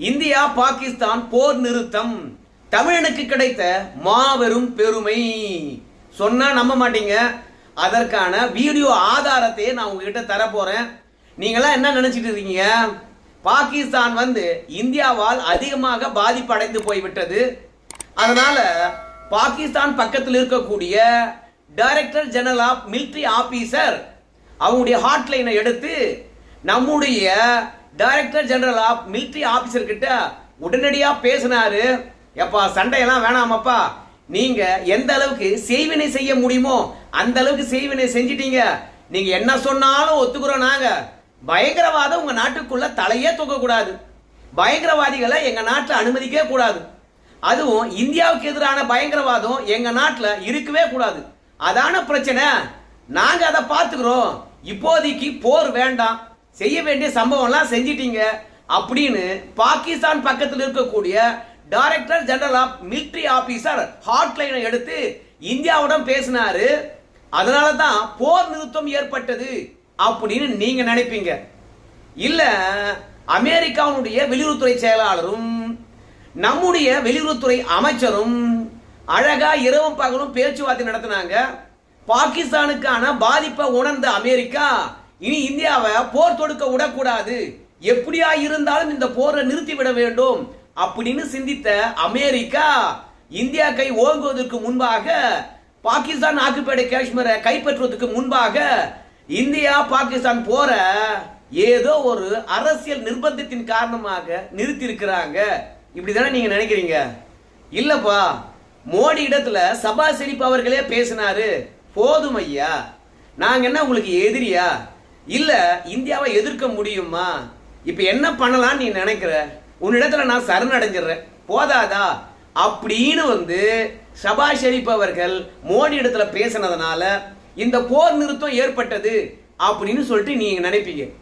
India Pakistan போர் நிறுத்தம். தமிழனுக்கு கிடைத்த மாபெரும் பெருமை. சொன்னா நம்ப மாட்டீங்க. அதற்கான வீடியோ ஆதாரத்தையே நான் உங்ககிட்ட தரப்போறேன். நீங்களாம் என்ன நினைச்சிட்டு இருக்கீங்க? பாகிஸ்தான் வந்து இந்தியாவால் அதிகமாக பாதிப்படைந்து போய்விட்டது. அதனால பாகிஸ்தான் பக்கத்தில் இருக்கக்கூடிய director general of military officer அவங்களுடைய ஹாட்லைனை எடுத்து நம்முடைய director general of military officer கிட்ட உடனடியாக பேசினாரு. எப்பா சண்டையெல்லாம் வேணாமப்பா. நீங்க எந்த அளவுக்கு செய்வினை செய்ய முடியுமோ அந்த அளவுக்கு செய்வினை செஞ்சிட்டீங்க. நீங்க என்ன சொன்னாலும் ஒத்துக்கிறோம் நாங்க. பயங்கரவாதம் உங்க நாட்டுக்குள்ள தலையே தூக்க கூடாது பயங்கரவாதிகளை எங்க நாட்டில் அனுமதிக்கவே கூடாது. அதுவும் இந்தியாவுக்கு எதிரான பயங்கரவாதம் எங்க நாட்டில் இருக்கவே கூடாது. அதான பிரச்சனை. நாங்க அதை பார்த்துக்கிறோம். இப்போதைக்கு போர் வேண்டாம். செய்ய வேண்டிய சம்பவம்லாம் செஞ்சிட்டீங்க அப்படின்னு பாகிஸ்தான் பக்கத்தில் இருக்கக்கூடிய director general of military officer ஹாட்லைனை எடுத்து இந்தியாவுடன் பேசினாரு. அதனால தான் போர் நிறுத்தம் ஏற்பட்டது அப்படின்னு நீங்க நினைப்பீங்க. இல்ல அமெரிக்காவுடைய வெளியுறவுத்துறை செயலாளரும் நம்முடைய வெளியுறவுத்துறை அமைச்சரும் அழகா இரவும் பகலும் பேச்சுவார்த்தை நடத்தினாங்க. பாகிஸ்தானுக்கான பாதிப்பை உணர்ந்த அமெரிக்கா இனி இந்தியாவை போர் தொடுக்க விடக்கூடாது. எப்படியா இருந்தாலும் இந்த போரை நிறுத்திவிட வேண்டும். அப்படின்னு சிந்தித்த அமெரிக்கா இந்தியா கை ஓங்குவதற்கு முன்பாக பாகிஸ்தான் ஆக்குப்பேடை காஷ்மீரை கைப்பற்றுவதற்கு முன்பாக இந்தியா பாகிஸ்தான் போற ஏதோ ஒரு அரசியல் நிர்பந்தத்தின் காரணமாக நிறுத்தி இருக்கிறாங்க இப்படிதானே நீங்க நினைக்கிறீங்க? இல்லப்பா மோடி இடத்துல சபா செழிப்பு அவர்களே பேசினாரு. போதும் ஐயா. நாங்க என்ன உங்களுக்கு எதிரியா? இல்ல இந்தியாவை எதிர்க்க முடியுமா? இப்ப என்ன பண்ணலாம்னு நீ நினைக்கிற? உன்னிடத்துல நான் சரணடைஞ்சிடுறேன். போதாதா? அப்படின்னு வந்து சபா ஷெரீப் அவர்கள் மோடி இடத்துல பேசினதுனால இந்த போர் நிறுத்தம் ஏற்பட்டது அப்படின்னு சொல்லிட்டு நீங்க நினைப்பீங்க.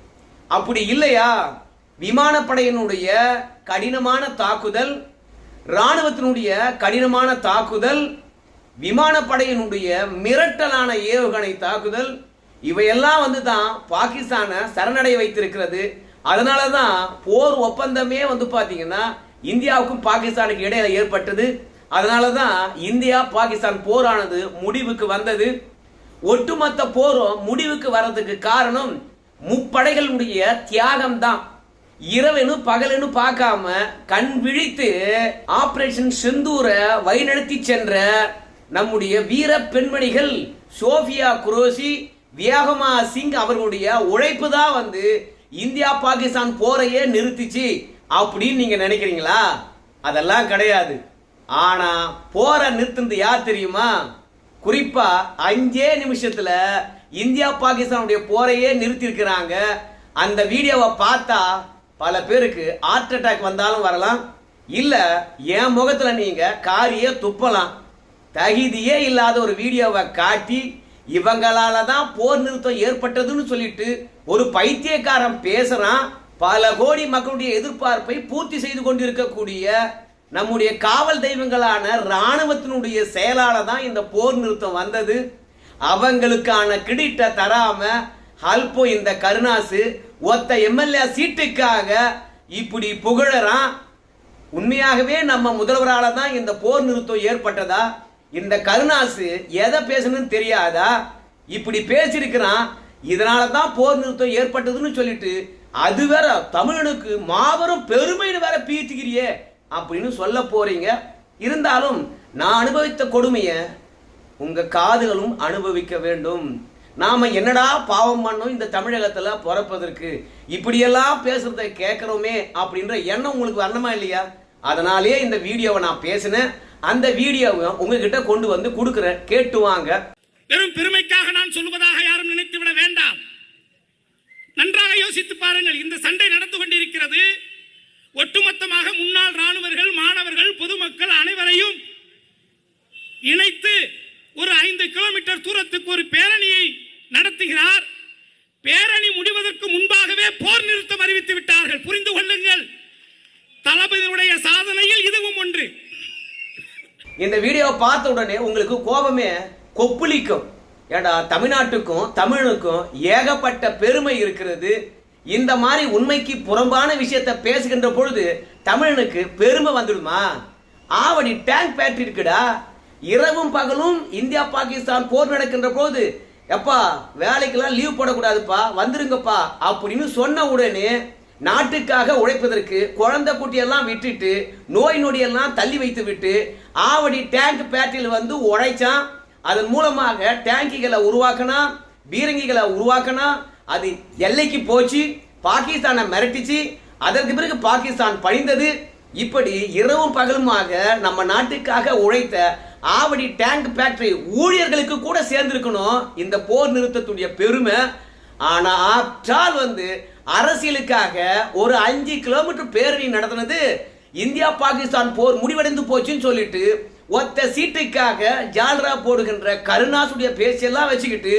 அப்படி இல்லையா? விமானப்படையினுடைய கடினமான தாக்குதல் ராணுவத்தினுடைய கடினமான தாக்குதல் விமானப்படையினுடைய மிரட்டலான ஏவுகணை தாக்குதல் இவையெல்லாம் வந்து தான் பாகிஸ்தானை சரணடைய வைத்திருக்கிறது. அதனால தான் போர் ஒப்பந்தமே வந்து பார்த்தீங்கன்னா இந்தியாவுக்கும் பாகிஸ்தானுக்கு இடையில ஏற்பட்டது. அதனால தான் இந்தியா பாகிஸ்தான் போரானது முடிவுக்கு வந்தது. ஒட்டுமொத்த போரும் முடிவுக்கு வர்றதுக்கு காரணம் முப்படைகளுடைய தியாகம் தான் இரவெனு பகலெனு பார்க்காம கண் விழித்து ஆபரேஷன் செந்தூரை வழிநடத்தி சென்ற நம்முடைய வீர பெண்மணிகள் சோஃபியா குரோசி வியாகமா சிங் அவர்களுடைய உழைப்பு தான் வந்து இந்தியா பாகிஸ்தான் போரையே நிறுத்திச்சு அப்படின்னு நீங்க நினைக்கிறீங்களா? அதெல்லாம் கிடையாது. ஆனா போரை நிறுத்தினது யார் தெரியுமா? குறிப்பா அஞ்சே நிமிஷத்துல இந்தியா பாகிஸ்தானுடைய போரையே நிறுத்திருக்கிறாங்க அந்த வீடியோவை பார்த்தா பல பேருக்கு ஹார்ட் அட்டாக் வந்தாலும் வரலாம். இல்ல என் முகத்துல நீங்க காரியே துப்பலாம். தகுதியே இல்லாத ஒரு வீடியோவை காட்டி இவங்களால தான் போர் நிறுத்தம் ஏற்பட்டதுன்னு சொல்லிட்டு ஒரு பைத்தியக்காரன் பேசுறான். பல கோடி மக்களுடைய எதிர்பார்ப்பை பூர்த்தி செய்து கொண்டிருக்கக்கூடிய நம்முடைய காவல் தெய்வங்களான ராணுவத்தினுடைய செயலால தான் இந்த போர் நிறுத்தம் வந்தது. அவங்களுக்கான கிரெடிட்டை தராம அல்போ இந்த கருணாசு ஒத்த எம்எல்ஏ சீட்டுக்காக இப்படி புகழறான். உண்மையாகவே நம்ம முதல்வரால தான் இந்த போர் நிறுத்தம் ஏற்பட்டதா? இந்த கருணாசு எதை பேசணும்னு தெரியாதா? இப்படி பேசியிருக்கிறான். இதனால தான் போர் நிறுத்தம் ஏற்பட்டதுன்னு சொல்லிட்டு அது வேற தமிழனுக்கு மாபெரும் பெருமைன்னு வேற பீத்துக்கிறியே அப்படின்னு சொல்ல போறீங்க. இருந்தாலும் நான் அனுபவித்த கொடுமையை உங்க காதுகளும் அனுபவிக்க வேண்டும். நாம என்னடா பாவம் பண்ணோம் இந்த தமிழகத்துல பிறப்பதற்கு? இப்படியெல்லாம் பேசுறத கேட்கிறோமே அப்படின்ற எண்ணம் உங்களுக்கு வரணுமா இல்லையா? அதனாலேயே இந்த வீடியோவை நான் பேசினேன். அந்த வீடியோவை உங்ககிட்ட கொண்டு வந்து கொடுக்குறேன். கேட்டு வாங்க. வெறும் பெருமைக்காக நான் சொல்வதாக யாரும் நினைத்து விட வேண்டாம். நன்றாக யோசித்து பாருங்கள் இந்த சண்டை நடந்து கொண்டிருக்கிறது. ஒட்டுமொத்தமாக முன்னாள் ராணுவர்கள் மாணவர்கள் பொதுமக்கள் அனைவரையும் இணைத்து ஒரு ஐந்து கிலோமீட்டர் தூரத்துக்கு ஒரு பேரணியை நடத்துகிறார். பேரணி முடிவதற்கு முன்பாகவே போர் நிறுத்தம் அறிவித்து விட்டார்கள். புரிந்து கொள்ளுங்கள். தளபதியுடைய சாதனையில் இதுவும் ஒன்று. இந்த வீடியோவை பார்த்த உடனே உங்களுக்கு கோபமே கொப்புளிக்கும். ஏடா தமிழ்நாட்டுக்கும் தமிழுக்கும் ஏகப்பட்ட பெருமை இருக்கிறது. இந்த மாதிரி உண்மைக்கு புறம்பான விஷயத்தை பேசுகின்ற பொழுது தமிழனுக்கு பெருமை வந்துடுமா? ஆவடி டேங்க் பேட்டரி இருக்குடா. இரவும் பகலும் இந்தியா பாகிஸ்தான் போர் நடக்கின்ற போது எப்பா வேலைக்கெல்லாம் லீவ் போடக்கூடாதுப்பா வந்துருங்கப்பா அப்படின்னு சொன்ன உடனே நாட்டுக்காக உழைப்பதற்கு குழந்தை குட்டியெல்லாம் விட்டுட்டு நோய் நொடியெல்லாம் தள்ளி வைத்து விட்டு ஆவடி டேங்க் பேட்டில் வந்து உழைச்சான். அதன் மூலமாக டேங்கிகளை உருவாக்கினா பீரங்கிகளை உருவாக்கினா அது எல்லைக்கு போச்சு பாகிஸ்தானை மிரட்டிச்சு. அதற்கு பிறகு பாகிஸ்தான் பணிந்தது. இப்படி இரவும் பகலுமாக நம்ம நாட்டுக்காக உழைத்த ஆவடி டேங்க் ஃபேக்டரி ஊழியர்களுக்கு கூட சேர்ந்திருக்கணும். இந்த போர் நிறுத்தத்துடைய பெருமை. ஆனால் ஆற்றால் வந்து அரசியலுக்காக ஒரு அஞ்சு கிலோமீட்டர் பேரணி நடத்தினது இந்தியா பாகிஸ்தான் போர் முடிவடைந்து போச்சுன்னு சொல்லிட்டு ஒத்த சீட்டுக்காக ஜால்ரா போடுகின்ற கருணாசுடைய பேச்செல்லாம் வச்சுக்கிட்டு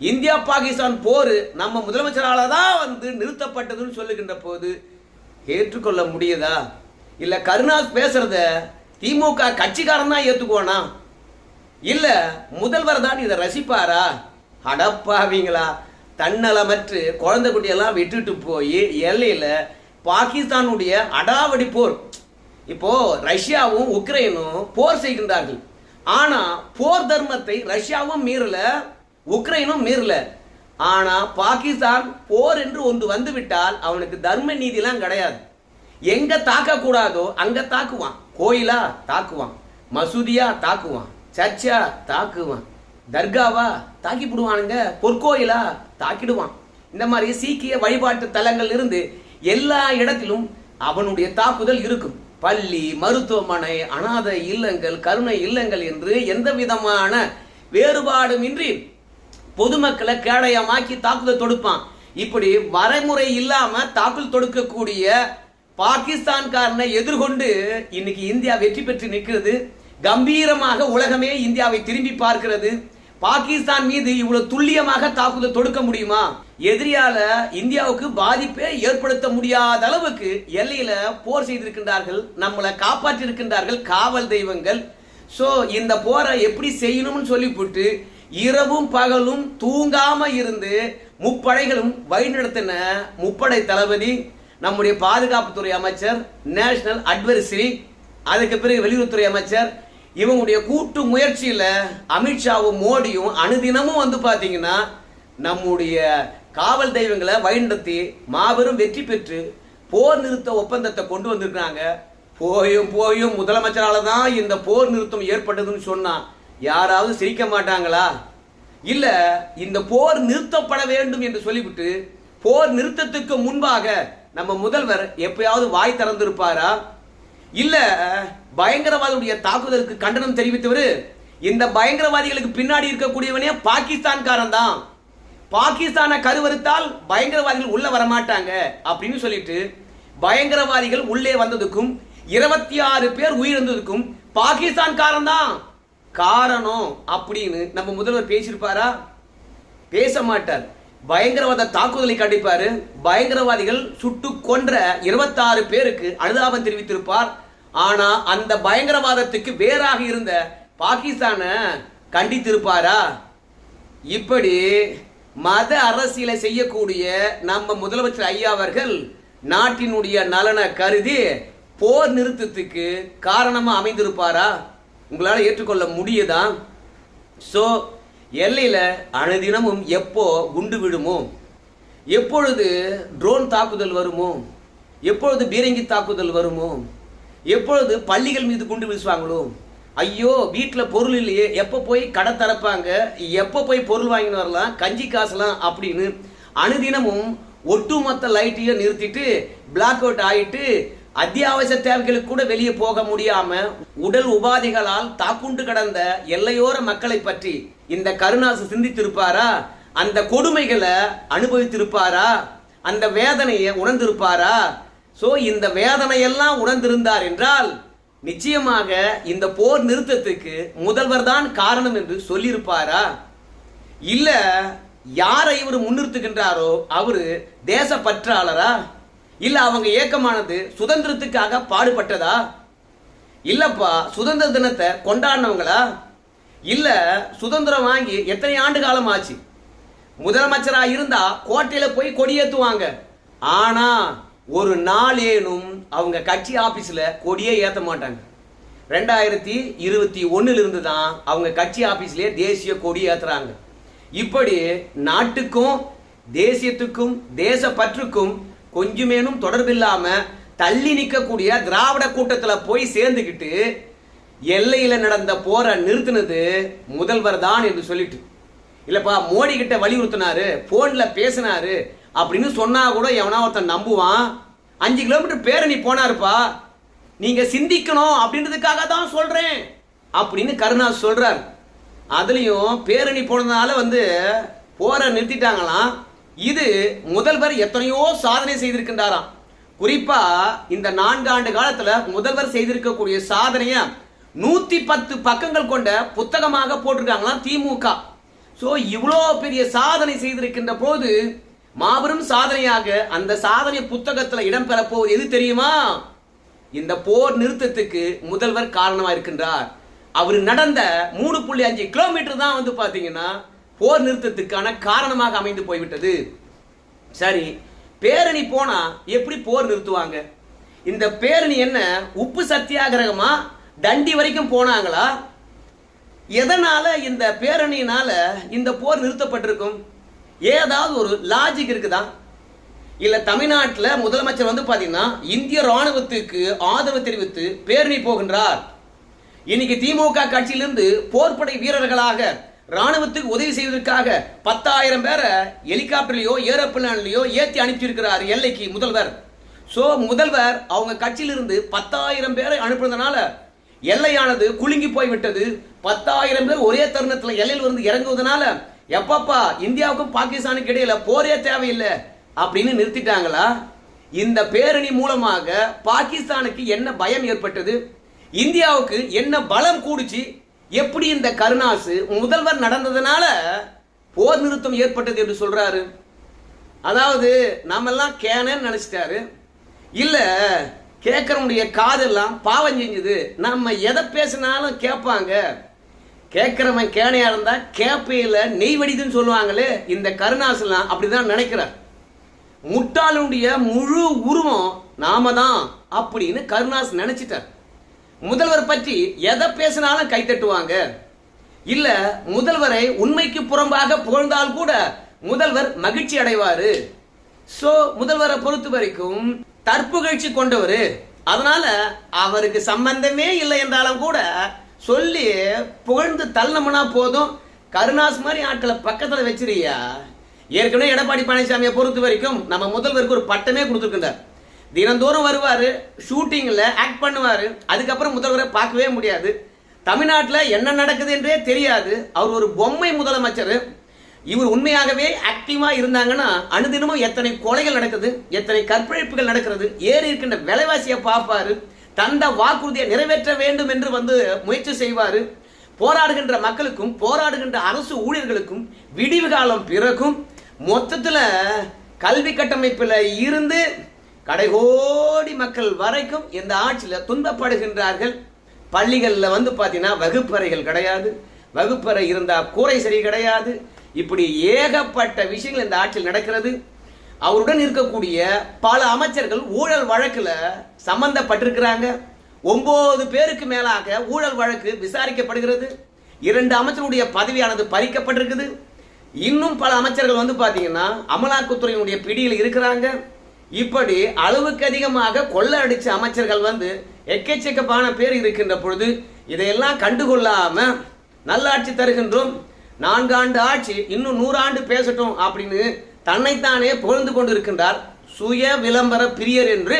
இந்தியா பாகிஸ்தான் போர் நம்ம முதலமைச்சரால் தான் வந்து நிறுத்தப்பட்டதுன்னு சொல்லுகின்ற போது ஏற்றுக்கொள்ள முடியுதா? இல்லை கருணாஸ் பேசுறத திமுக கட்சிக்காரன் தான் ஏற்றுக்குவானா இல்லை முதல்வர் தான் இதை ரசிப்பாரா? அடப்பாவீங்களா? தன்னலமற்று குழந்தை குட்டியெல்லாம் விட்டுட்டு போய் எல்லையில் பாகிஸ்தானுடைய அடாவடி போர். இப்போ ரஷ்யாவும் உக்ரைனும் போர் செய்கின்றார்கள். ஆனா போர் தர்மத்தை ரஷ்யாவும் மீறல உக்ரைனும் மீறல. ஆனா பாகிஸ்தான் போர் என்று ஒன்று வந்துவிட்டால் அவனுக்கு தர்ம நீதிலாம் கிடையாது. எங்க தாக்க கூடாதோ அங்க தாக்குவான். கோயிலா தாக்குவான். மசூதியா தாக்குவான். சர்ச்சா தாக்குவான். தர்காவா தாக்கி விடுவானுங்க பொற்கோயிலா தாக்கிடுவான். இந்த மாதிரி சீக்கிய வழிபாட்டு தலங்கள் இருந்து எல்லா இடத்திலும் அவனுடைய தாக்குதல் இருக்கும். பள்ளி மருத்துவமனை அனாதை இல்லங்கள் கருணை இல்லங்கள் என்று எந்த விதமான வேறுபாடுமின்றி பொதுமக்களை கேடயமாக்கி தாக்குதல் தொடுப்பான். இப்படி வரைமுறை இல்லாம தாக்குதல் தொடுக்கக்கூடிய பாகிஸ்தான்காரனை எதிர்கொண்டு இன்னைக்கு இந்தியா வெற்றி பெற்று நிற்கிறது. கம்பீரமாக உலகமே இந்தியாவை திரும்பி பார்க்கிறது. பாகிஸ்தான் மீது இவ்வளவு துல்லியமாக தாக்குதல் தொடுக்க முடியுமா? எதிரியால இந்தியாவுக்கு பாதிப்பே ஏற்படுத்த முடியாத அளவுக்கு எல்லையில போர் செய்திருக்கின்றார்கள் நம்மளை காப்பாற்றி இருக்கின்றார்கள் காவல் தெய்வங்கள். சோ இந்த போரை எப்படி செய்யணும்னு சொல்லிவிட்டு இரவும் பகலும் தூங்காம இருந்து முப்படைகளும் வழிநடத்தின முப்படை தளபதி நம்முடைய பாதுகாப்புத்துறை அமைச்சர் நேஷனல் அட்வைசரி அதுக்கு பிறகு வெளியுறவுத்துறை அமைச்சர் இவங்களுடைய கூட்டு முயற்சியில அமித்ஷாவும் மோடியும் அனுதினமும் வந்து பாத்தீங்கன்னா நம்முடைய காவல் தெய்வங்களை வழிநடத்தி மாபெரும் வெற்றி பெற்று போர் நிறுத்த ஒப்பந்தத்தை கொண்டு வந்திருக்காங்க போயும் போயும் முதலமைச்சரால தான் இந்த போர் நிறுத்தம் ஏற்பட்டதுன்னு சொன்னா யாராவது சிரிக்க மாட்டாங்களா? இல்ல இந்த போர் நிறுத்தப்பட வேண்டும் என்று சொல்லிவிட்டு போர் நிறுத்தத்துக்கு முன்பாக நம்ம முதல்வர் எப்பயாவது வாய் திறந்திருப்பாரா? இல்ல பயங்கரவாதியுடைய தாக்குதலுக்கு கண்டனம் தெரிவித்தவர் இந்த பயங்கரவாதிகளுக்கு பின்னாடி இருக்கக்கூடியவனே பாகிஸ்தான்காரன் தான். பாகிஸ்தானை கருவறுத்தால் பயங்கரவாதிகள் உள்ள வர மாட்டாங்க அப்படின்னு சொல்லிட்டு பயங்கரவாதிகள் உள்ளே வந்ததுக்கும் இருபத்தி ஆறு பேர் உயிரிழந்ததுக்கும் பாகிஸ்தான்காரன் தான். காரணம் அப்படின்னு நம்ம முதல்வர் பேசியிருப்பாரா? பேச மாட்டார். பயங்கரவாத தாக்குதலை கண்டிப்பாரு. பயங்கரவாதிகள் சுட்டு கொன்ற இருபத்தாறு பேருக்கு அனுதாபம் தெரிவித்திருப்பார். ஆனா அந்த பயங்கரவாதத்துக்கு வேறாக இருந்த பாகிஸ்தான கண்டித்திருப்பாரா? இப்படி மத அரசியலை செய்யக்கூடிய நம்ம முதலமைச்சர் ஐயா அவர்கள் நாட்டினுடைய நலனை கருதி போர் நிறுத்தத்துக்கு காரணமா அமைந்திருப்பாரா? உங்களால ஏற்றுக்கொள்ள முடியுதா? சோ எல்லையில அனுதினமும் எப்போ குண்டு விடுமோ எப்பொழுது ட்ரோன் தாக்குதல் வருமோ? எப்பொழுது பீரங்கி தாக்குதல் வருமோ? எப்பொழுது பள்ளிகள் மீது குண்டு வீசுவாங்களோ? ஐயோ வீட்டில் பொருள் இல்லையே எப்போ போய் கடை திறப்பாங்க? எப்போ போய் பொருள் வாங்கினு வரலாம்? கஞ்சி காசுலாம் அப்படின்னு அனுதினமும் ஒட்டுமொத்த லைட்டையும் நிறுத்திட்டு பிளாக் அவுட் ஆகிட்டு அத்தியாவசிய தேவைகளுக்கு கூட வெளியே போக முடியாம உடல் உபாதைகளால் தாக்குண்டு கடந்த எல்லையோர மக்களை பற்றி இந்த கருணாசு சிந்தித்திருப்பாரா? அந்த கொடுமைகளை அனுபவித்திருப்பாரா? அந்த வேதனையை உணர்ந்திருப்பாரா? ஸோ இந்த வேதனையெல்லாம் உணர்ந்திருந்தார் என்றால் நிச்சயமாக இந்த போர் நிறுத்தத்துக்கு முதல்வர் தான் காரணம் என்று சொல்லியிருப்பாரா? இல்லை யாரை இவர் முன்னிறுத்துகின்றாரோ அவரு தேசப்பற்றாளரா? இல்லை அவங்க ஏக்கமானது சுதந்திரத்துக்காக பாடுபட்டதா? இல்லப்பா சுதந்திர தினத்தை கொண்டாடினவங்களா? இல்லை சுதந்திரம் வாங்கி எத்தனை ஆண்டு காலம் ஆச்சு முதலமைச்சராக இருந்தா கோட்டையில் போய் கொடியேற்றுவாங்க ஆனால் ஒரு நாளேனும் அவங்க கட்சி ஆபீஸ்ல கொடியே ஏத்த மாட்டாங்க. ரெண்டாயிரத்தி இருபத்தி ஒன்றுலேருந்து இருந்து தான் அவங்க கட்சி ஆபீஸ்லயே தேசிய கொடி ஏத்துறாங்க. இப்படி நாட்டுக்கும் தேசியத்துக்கும் தேச பற்றுக்கும் கொஞ்சமேனும் தொடர்பில்லாம தள்ளி நிற்கக்கூடிய திராவிட கூட்டத்தில் போய் சேர்ந்துக்கிட்டு எல்லையில் நடந்த போரை நிறுத்தினது முதல்வர் தான் என்று சொல்லிட்டு. இல்லைப்பா மோடி கிட்ட வலியுறுத்தினாரு போன்ல பேசினாரு அப்படின்னு சொன்னால் கூட எவனா ஒருத்தன் நம்புவான். அஞ்சு கிலோமீட்டர் பேரணி போனாருப்பா. நீங்கள் சிந்திக்கணும் அப்படின்றதுக்காக தான் சொல்கிறேன் அப்படின்னு கருணா சொல்கிறார் அதுலேயும் பேரணி போனதுனால வந்து போரை நிறுத்திட்டாங்களாம். இது முதல்வர் எத்தனையோ சாதனை செய்திருக்கின்றாராம். குறிப்பா இந்த நான்காண்டு காலத்துல முதல்வர் செய்திருக்கக்கூடிய சாதனைய நூத்தி பத்து பக்கங்கள் கொண்ட புத்தகமாக போட்டிருக்காங்களாம் திமுக. ஸோ இவ்வளோ பெரிய சாதனை செய்திருக்கின்ற போது மாபெரும் சாதனையாக அந்த சாதனை புத்தகத்தில் இடம்பெற போவது எது தெரியுமா? இந்த போர் நிறுத்தத்துக்கு முதல்வர் காரணமா இருக்கின்றார் அவர் நடந்த மூணு புள்ளி அஞ்சு கிலோமீட்டர் தான் வந்து பாத்தீங்கன்னா போர் நிறுத்தத்துக்கான காரணமாக அமைந்து போய்விட்டது. சரி பேரணி போனா எப்படி போர் நிறுத்துவாங்க? இந்த பேரணி என்ன உப்பு சத்தியாகிரகமா? தண்டி வரைக்கும் போனாங்களா? எதனால இந்த பேரணியினால இந்த போர் நிறுத்தப்பட்டிருக்கும்? ஏதாவது ஒரு லாஜிக் இருக்குதா? இல்ல தமிழ்நாட்டில் முதலமைச்சர் வந்து பாத்தீங்கன்னா இந்திய ராணுவத்துக்கு ஆதரவு தெரிவித்து பேரணி போகின்றார். இன்னைக்கு திமுக கட்சியிலிருந்து போர்ப்படை வீரர்களாக ராணுவத்துக்கு உதவி செய்வதற்காக பத்தாயிரம் பேரை ஹெலிகாப்டர்லயோ ஏரோப்ளேன்லயோ ஏற்றி அனுப்பிச்சிருக்கிறார் எல்லைக்கு முதல்வர். ஸோ முதல்வர் அவங்க கட்சியிலிருந்து பத்தாயிரம் பேரை அனுப்புனதுனால எல்லையானது குலுங்கி போய் விட்டது பத்தாயிரம் பேர் ஒரே தருணத்தில் எல்லையில் வந்து இறங்குவதனால எப்பப்பா இந்தியாவுக்கும் பாகிஸ்தானுக்கு இடையில போரே தேவையில்லை அப்படின்னு நிறுத்திட்டாங்களா? இந்த பேரணி மூலமாக பாகிஸ்தானுக்கு என்ன பயம் ஏற்பட்டது? இந்தியாவுக்கு என்ன பலம் கூடுச்சு? எப்படி இந்த கருணாசு முதல்வர் நடந்ததுனால போர் நிறுத்தம் ஏற்பட்டது என்று சொல்றாரு. அதாவது நாமெல்லாம் கேனன்னு நினைச்சிட்டாரு. இல்ல கேட்கறவனுடைய காதெல்லாம் பாவம் செஞ்சது. நம்ம எதை பேசினாலும் கேட்பாங்க. கேட்குறவன் கேனையா இருந்தால் கேப்பையில் நெய் வடிதுன்னு சொல்லுவாங்களே இந்த கருணாசெல்லாம் அப்படிதான் நினைக்கிறார் முட்டாளுடைய முழு உருவம் நாம தான் அப்படின்னு கருணாஸ் நினைச்சிட்டார். முதல்வர் பற்றி எதை பேசினாலும் கைத்தட்டுவாங்க இல்ல முதல்வரை உண்மைக்கு புறம்பாக புகழ்ந்தால் கூட முதல்வர் மகிழ்ச்சி அடைவாரு. சோ முதல்வரை பொறுத்த வரைக்கும் தற்புகழ்ச்சி கொண்டவர். அதனால அவருக்கு சம்பந்தமே இல்லை என்றாலும் கூட சொல்லி புகழ்ந்து தள்ளணும்னா போதும். கருணாஸ் மாதிரி ஆட்களை பக்கத்தில் வச்சிருக்கியா? ஏற்கனவே எடப்பாடி பழனிசாமியை பொறுத்த வரைக்கும் நம்ம முதல்வருக்கு ஒரு பட்டமே கொடுத்துருக்கின்றார். தினந்தோறும் வருவார் ஷூட்டிங்கில் ஆக்ட் பண்ணுவார். அதுக்கப்புறம் முதல்வரை பார்க்கவே முடியாது. தமிழ்நாட்டில் என்ன நடக்குது என்றே தெரியாது. அவர் ஒரு பொம்மை முதலமைச்சர். இவர் உண்மையாகவே ஆக்டிவாக இருந்தாங்கன்னா அனுதினமும் எத்தனை கொலைகள் நடக்குது எத்தனை கற்பழிப்புகள் நடக்கிறது ஏறி இருக்கின்ற விலைவாசியை பார்ப்பாரு. தந்த வாக்குறுதியை நிறைவேற்ற வேண்டும் என்று வந்து முயற்சி செய்வார். போராடுகின்ற மக்களுக்கும் போராடுகின்ற அரசு ஊழியர்களுக்கும் விடிவு காலம் பிறகும் மொத்தத்தில் கல்வி கட்டமைப்பில் இருந்து கடைகோடி மக்கள் வரைக்கும் இந்த ஆட்சியில் துன்பப்படுகின்றார்கள். பள்ளிகளில் வந்து பார்த்தீங்கன்னா வகுப்பறைகள் கிடையாது. வகுப்பறை இருந்தால் கூரை சரி கிடையாது. இப்படி ஏகப்பட்ட விஷயங்கள் இந்த ஆட்சியில் நடக்கிறது. அவருடன் இருக்கக்கூடிய பல அமைச்சர்கள் ஊழல் வழக்கில் சம்பந்தப்பட்டிருக்கிறாங்க. ஒன்பது பேருக்கு மேலாக ஊழல் வழக்கு விசாரிக்கப்படுகிறது. இரண்டு அமைச்சருடைய பதவியானது பறிக்கப்பட்டிருக்குது. இன்னும் பல அமைச்சர்கள் வந்து பார்த்தீங்கன்னா அமலாக்கத்துறையினுடைய பிடியில் இருக்கிறாங்க. இப்படி அளவுக்கு அதிகமாக கொள்ள அடித்த அமைச்சர்கள் வந்து எக்கச்சக்கமான பேர் இருக்கின்ற பொழுது இதையெல்லாம் கண்டுகொள்ளாம நல்லாட்சி தருகின்றோம். நான்காண்டு ஆட்சி இன்னும் நூறாண்டு பேசட்டும் அப்படின்னு தன்னைத்தானே புகழ்ந்து கொண்டு இருக்கின்றார் சுய விளம்பர பிரியர் என்று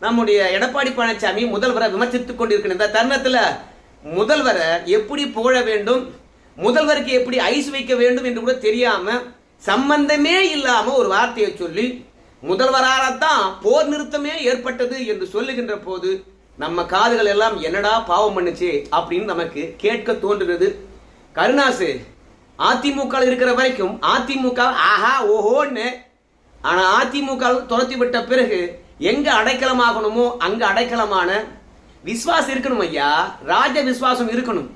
நம்முடைய எடப்பாடி பழனிசாமி முதல்வரை விமர்சித்துக் கொண்டிருக்கின்ற இந்த தருணத்துல முதல்வரை எப்படி புகழ வேண்டும் முதல்வருக்கு எப்படி ஐஸ் வைக்க வேண்டும் என்று கூட தெரியாம சம்பந்தமே இல்லாம ஒரு வார்த்தையை சொல்லி முதல்வராகத்தான் போர் நிறுத்தமே ஏற்பட்டது என்று சொல்லுகின்ற போது நம்ம காதுகள் எல்லாம் என்னடா பாவம் பண்ணுச்சு அப்படின்னு நமக்கு கேட்க தோன்றுகிறது. கருணாசு அதிமுக இருக்கிற வரைக்கும் அதிமுக ஆஹா ஓஹோன்னு. ஆனால் அதிமுக துரத்தி விட்ட பிறகு எங்க அடைக்கலமாகணுமோ அங்க அடைக்கலமான விஸ்வாசம் இருக்கணும் ஐயா. ராஜ விஸ்வாசம் இருக்கணும்.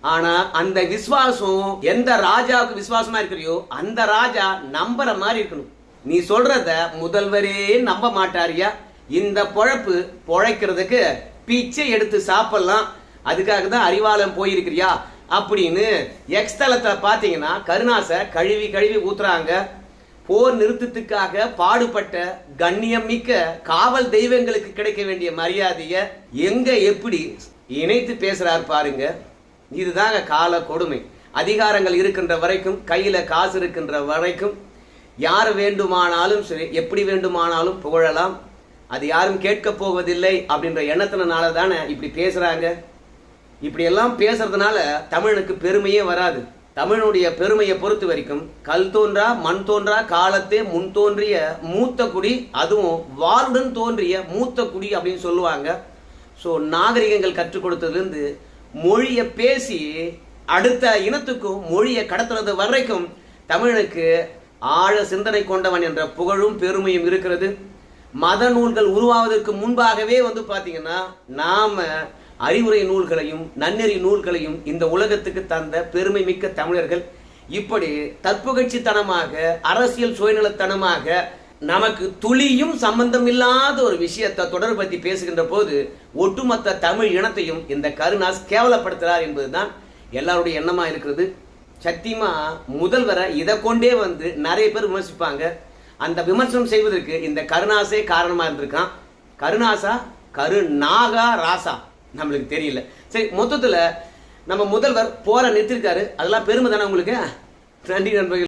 ஆனா அந்த விசுவாசம் எந்த ராஜாவுக்கு விசுவாசமா இருக்கிறியோ அந்த ராஜா நம்புற மாதிரி இருக்கணும். நீ சொல்றத முதல்வரே நம்ப மாட்டாரியா இந்த பொழப்பு பொழைக்கிறதுக்கு பிச்சை எடுத்து சாப்பிடலாம். அதுக்காக தான் அறிவாளம் போயிருக்கிறியா? அப்படின்னு எக்ஸ்தலத்தை பார்த்தீங்கன்னா கருணாசை கழுவி கழுவி ஊத்துறாங்க. போர் நிறுத்தத்துக்காக பாடுபட்ட கண்ணியம் மிக்க காவல் தெய்வங்களுக்கு கிடைக்க வேண்டிய மரியாதையை எங்க எப்படி இணைத்து பேசுறார் பாருங்க. இதுதாங்க கால கொடுமை. அதிகாரங்கள் இருக்கின்ற வரைக்கும் கையில காசு இருக்கின்ற வரைக்கும் யார் வேண்டுமானாலும் சரி எப்படி வேண்டுமானாலும் புகழலாம். அது யாரும் கேட்க போவதில்லை அப்படின்ற எண்ணத்தினால தானே இப்படி பேசுறாங்க. இப்படி எல்லாம் பேசுறதுனால தமிழுக்கு பெருமையே வராது. தமிழனுடைய பெருமையை பொறுத்த வரைக்கும் கல் தோன்றா மண் தோன்றா காலத்தே முன் தோன்றிய மூத்த குடி அதுவும் வாளுடன் தோன்றிய மூத்த குடி அப்படின்னு சொல்லுவாங்க. ஸோ நாகரிகங்கள் கற்றுக் கொடுத்ததுலேருந்து மொழியை பேசி அடுத்த இனத்துக்கும் மொழியை கடத்துறது வரைக்கும் தமிழனுக்கு ஆழ சிந்தனை கொண்டவன் என்ற புகழும் பெருமையும் இருக்கிறது. மத நூல்கள் உருவாவதற்கு முன்பாகவே வந்து பார்த்தீங்கன்னா நாம அறிவுரை நூல்களையும் நன்னெறி நூல்களையும் இந்த உலகத்துக்கு தந்த பெருமை மிக்க தமிழர்கள். இப்படி தற்புகழ்ச்சித்தனமாக அரசியல் சுயநலத்தனமாக நமக்கு துளியும் சம்பந்தம் இல்லாத ஒரு விஷயத்தை தொடர்பத்தி பேசுகின்ற போது ஒட்டுமொத்த தமிழ் இனத்தையும் இந்த கருணாஸ் கேவலப்படுத்துறார் என்பதுதான் எல்லாருடைய எண்ணமாக இருக்கிறது. சத்தியமா முதல்வரை இதை கொண்டே வந்து நிறைய பேர் விமர்சிப்பாங்க. அந்த விமர்சனம் செய்வதற்கு இந்த கருணாசே காரணமாக இருந்திருக்கான். கருணாசா கருநாகா ராசா. நம்மளுக்கு தெரியல. சரி மொத்தத்துல நம்ம முதல்வர் போற நிறுத்திருக்காரு அதெல்லாம் பெருமை தானே உங்களுக்கு? நன்றி நண்பர்கள்.